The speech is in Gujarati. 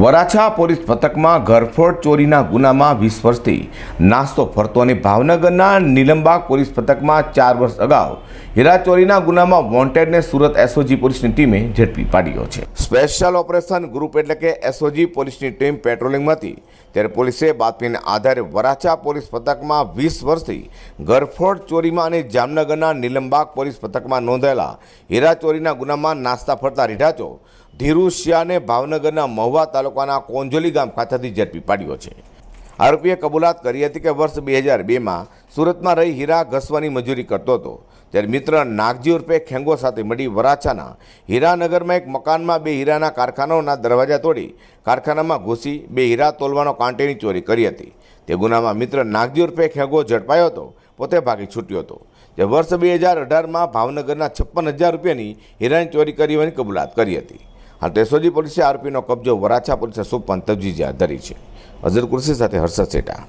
વરાછા પોલીસ પથકમાં ઘરફોડ ચોરીના ગુનામાં વીસ વર્ષથી નાસ્તો ફરતો અને ભાવનગરના નિલંબાગ પોલીસ પથકમાં ચાર વર્ષ અગાઉ હીરાચોરીના ગુનામાં વોન્ટેડને સુરત એસઓજી પોલીસની ટીમે ઝડપી પાડ્યો છે. સ્પેશિયલ ઓપરેશન ગ્રુપ એટલે કે એસઓજી પોલીસની ટીમ પેટ્રોલિંગમાં હતી ત્યારે પોલીસે બાતમીને આધારે વરાછા પોલીસ પથકમાં વીસ વર્ષથી ઘરફોડ ચોરીમાં અને જામનગરના નિલંબાગ પોલીસ પથકમાં નોંધાયેલા હીરા ચોરીના ગુનામાં નાસ્તા ફરતા રીઢાચો ધીરુ શિયાને ભાવનગરના મહુવા તાલુકાના કોંજોલી ગામ ખાતેથી ઝડપી પાડ્યો છે. આરોપીએ કબૂલાત કરી હતી કે વર્ષ બે હજાર બેમાં સુરતમાં રહી હીરા ઘસવાની મજૂરી કરતો હતો. ત્યારે મિત્ર નાગજી ઉર્ફે ખેંગો સાથે મળી વરાછાના હીરાનગરમાં એક મકાનમાં બે હીરાના કારખાનાઓના દરવાજા તોડી કારખાનામાં ઘૂસી બે હીરા તોલવાનો કાંટેની ચોરી કરી હતી. તે ગુનામાં મિત્ર નાગજી ઉર્ફે ખેંગો ઝડપાયો હતો, પોતે ભાગી છૂટ્યો હતો. જે વર્ષ બે હજાર અઢારમાં ભાવનગરના છપ્પન હજાર રૂપિયાની હીરાની ચોરી કરી હોવાની કબૂલાત કરી હતી. હાલ તેસોજી પોલીસે આરોપીનો કબજો વરાછા પોલીસે સોંપવાની તજવીજ હાથ ધરી છે. અઝર કુરશી સાથે હર્ષદ સેટા.